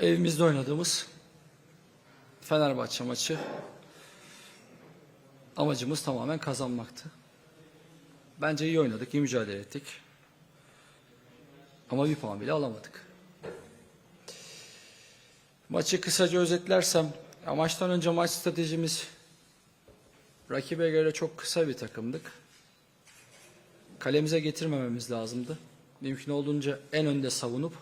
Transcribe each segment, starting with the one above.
Evimizde oynadığımız Fenerbahçe maçı amacımız tamamen kazanmaktı. Bence iyi oynadık, iyi mücadele ettik. Ama bir puan bile alamadık. Maçı kısaca özetlersem, ya maçtan önce maç stratejimiz rakibe göre çok kısa bir takımdık. Kalemize getirmememiz lazımdı. Mümkün olduğunca en önde savunup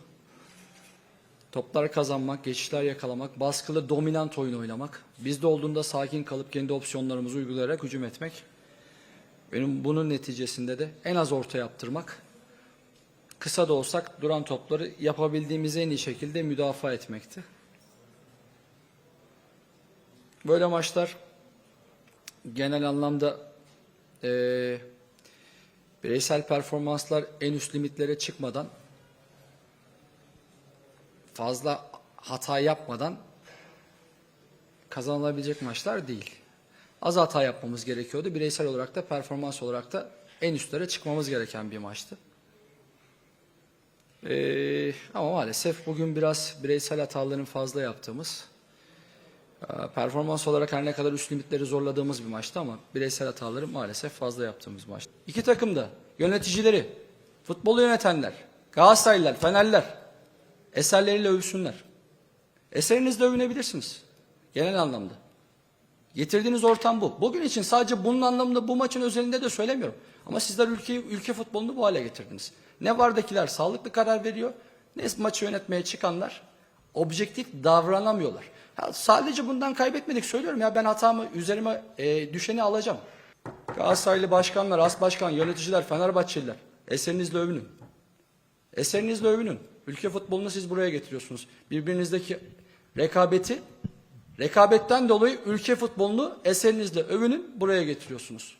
Toplar kazanmak, geçişler yakalamak, baskılı dominant oyun oynamak, bizde olduğunda sakin kalıp kendi opsiyonlarımızı uygulayarak hücum etmek. Benim bunun neticesinde de en az orta yaptırmak, kısa da olsak duran topları yapabildiğimiz en iyi şekilde müdafaa etmekti. Böyle maçlar genel anlamda eee, bireysel performanslar en üst limitlere çıkmadan fazla hata yapmadan kazanılabilecek maçlar değil. Az hata yapmamız gerekiyordu. Bireysel olarak da performans olarak da en üstlere çıkmamız gereken bir maçtı. Ee, ama maalesef bugün biraz bireysel hataların fazla yaptığımız, e, performans olarak her ne kadar üst limitleri zorladığımız bir maçtı ama bireysel hataları maalesef fazla yaptığımız maçtı. İki takım da yöneticileri, futbolu yönetenler, Galatasaraylılar, Fenerler, eserleriyle övsünler. Eserinizle övünebilirsiniz. Genel anlamda. Getirdiğiniz ortam bu. Bugün için sadece bunun anlamında bu maçın özelinde de söylemiyorum. Ama sizler ülkeyi, ülke futbolunu bu hale getirdiniz. Ne vardakiler sağlıklı karar veriyor, ne maçı yönetmeye çıkanlar objektif davranamıyorlar. Ya sadece bundan kaybetmedik söylüyorum ya ben hatamı üzerime e, düşeni alacağım. Galatasaraylı başkanlar, as başkan, yöneticiler, Fenerbahçeliler eserinizle övünün. Eserinizle övünün. Ülke futbolunu siz buraya getiriyorsunuz. Birbirinizdeki rekabeti, rekabetten dolayı ülke futbolunu eserinizle övünün, buraya getiriyorsunuz.